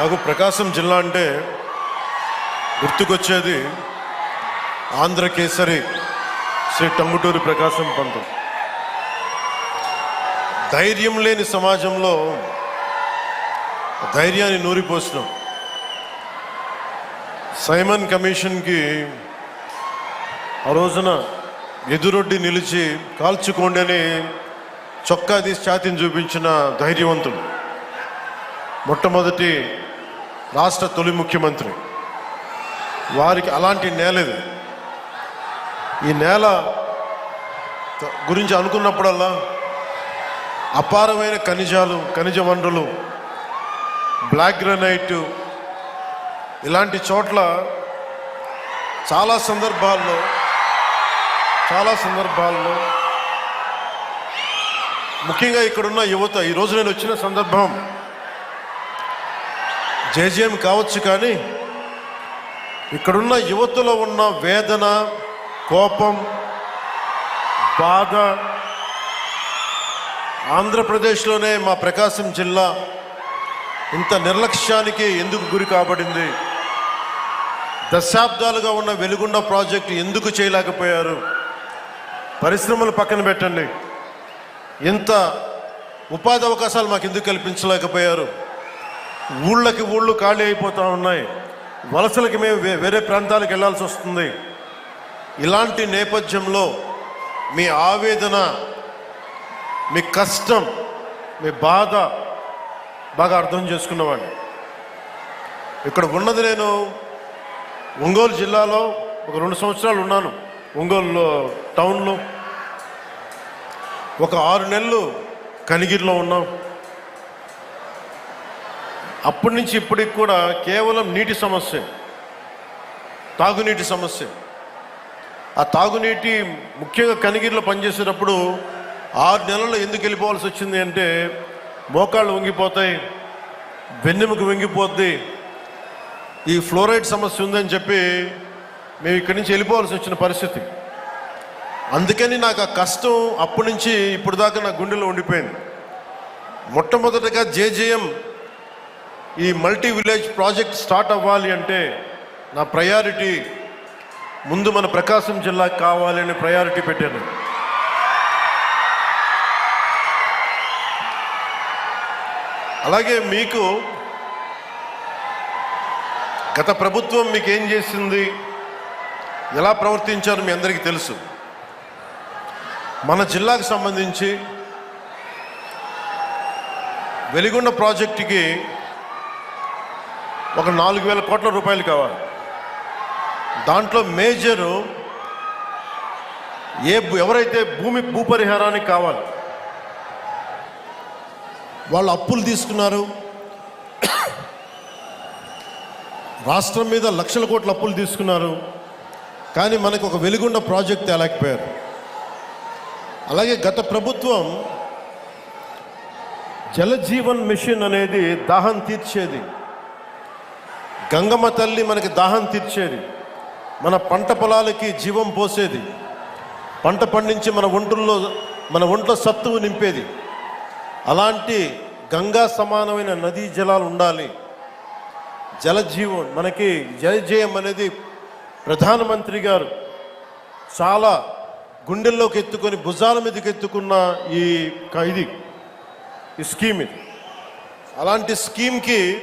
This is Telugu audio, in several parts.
నాకు ప్రకాశం జిల్లా అంటే గుర్తుకొచ్చేది ఆంధ్ర కేసరి శ్రీ టంగుటూరి ప్రకాశం పంతం. ధైర్యం లేని సమాజంలో ధైర్యాన్ని నూరిపోసినాం. సైమన్ కమిషన్కి ఆ రోజున ఎదురొడ్డి నిలిచి కాల్చుకోండి అని చొక్కా తీసి ఛాతీని చూపించిన ధైర్యవంతుడు. మొట్టమొదటి రాష్ట్ర తొలి ముఖ్యమంత్రి. వారికి అలాంటి నేల ఇది. ఈ నేల గురించి అనుకున్నప్పుడల్లా అపారమైన ఖనిజాలు ఖనిజ వనరులు బ్లాక్ గ్రనైట్ ఇలాంటి చోట్ల చాలా సందర్భాల్లో చాలా సందర్భాల్లో ముఖ్యంగా ఇక్కడున్న యువత ఈరోజు నేను వచ్చిన సందర్భం జేజేఎం కావచ్చు కానీ ఇక్కడున్న యువతలో ఉన్న వేదన కోపం బాధ ఆంధ్రప్రదేశ్లోనే మా ప్రకాశం జిల్లా ఇంత నిర్లక్ష్యానికి ఎందుకు గురి కాబడింది? దశాబ్దాలుగా ఉన్న వెలుగుండ ప్రాజెక్టు ఎందుకు చేయలేకపోయారు? పరిశ్రమలు పక్కన పెట్టండి. ఇంత ఉపాధి అవకాశాలు మాకు ఎందుకు కల్పించలేకపోయారు? ఊళ్ళకి ఊళ్ళు ఖాళీ అయిపోతూ ఉన్నాయి. వలసలకి మేము వే- వేరే ప్రాంతాలకు వెళ్ళాల్సి వస్తుంది. ఇలాంటి నేపథ్యంలో మీ ఆవేదన మీ కష్టం మీ బాధ బాగా అర్థం చేసుకున్నవాడిని. ఇక్కడ ఉన్నది నేను ఒంగోలు జిల్లాలో ఒక రెండు సంవత్సరాలు ఉన్నాను. ఒంగోలు టౌన్లో. ఒక ఆరు నెలలు కనిగిరిలో ఉన్నాం. అప్పటి నుంచి ఇప్పటికి కూడా కేవలం నీటి సమస్య. తాగునీటి సమస్య. ఆ తాగునీటి ముఖ్యంగా కనిగిరిలో పనిచేసేటప్పుడు ఆరు నెలల్లో ఎందుకు వెళ్ళిపోవాల్సి వచ్చింది అంటే మోకాళ్ళు వంగిపోతాయి వెన్నెముక వంగిపోద్ది ఈ ఫ్లోరైడ్ సమస్య ఉందని చెప్పి మేము ఇక్కడి నుంచి వెళ్ళిపోవాల్సి వచ్చిన పరిస్థితి. అందుకని నాకు ఆ కష్టం అప్పటి నుంచి ఇప్పుడు దాకా నా గుండెలో ఉండిపోయింది. మొట్టమొదటగా జేజేఎం ఈ మల్టీ విలేజ్ ప్రాజెక్ట్ స్టార్ట్ అవ్వాలి అంటే నా ప్రయారిటీ ముందు మన ప్రకాశం జిల్లాకి కావాలి అని ప్రయారిటీ పెట్టాను. అలాగే మీకు గత ప్రభుత్వం మీకు ఏం చేసింది? ఎలా ప్రవర్తించారో మీ అందరికీ తెలుసు. మన జిల్లాకు సంబంధించి వెలిగొండ ప్రాజెక్టుకి ఒక నాలుగు వేల కోట్ల రూపాయలు కావాలి. దాంట్లో మేజరు ఏ ఎవరైతే భూమి భూపరిహారానికి కావాలి వాళ్ళు అప్పులు తీసుకున్నారు. రాష్ట్రం మీద లక్షల కోట్ల అప్పులు తీసుకున్నారు. కానీ మనకు ఒక వెలుగుండ ప్రాజెక్ట్ తేలేకపోయారు. అలాగే గత ప్రభుత్వం జలజీవన్ మిషన్ అనేది దాహం తీర్చేది. గంగమ్మ తల్లి మనకి దాహం తీర్చేది. మన పంట పొలాలకి జీవం పోసేది. పంట పండించి మన ఒంట్లో మన ఒంట్లో సత్తువు నింపేది. అలాంటి గంగా సమానమైన నదీ జలాలు ఉండాలి. జలజీవం మనకి జలజయం అనేది ప్రధానమంత్రి గారు చాలా గుండెల్లోకి ఎత్తుకొని భుజాల మీదకి ఎత్తుకున్న ఈ ఇది ఈ స్కీమ్ ఇది. అలాంటి స్కీమ్కి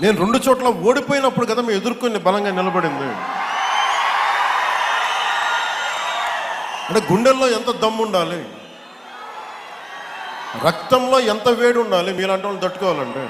నేను రెండు చోట్ల ఓడిపోయినప్పుడు కదా మేము ఎదుర్కొని బలంగా నిలబడింది. అంటే గుండెల్లో ఎంత దమ్ము ఉండాలి? రక్తంలో ఎంత వేడి ఉండాలి? మీలాంటి వాళ్ళు తట్టుకోవాలండి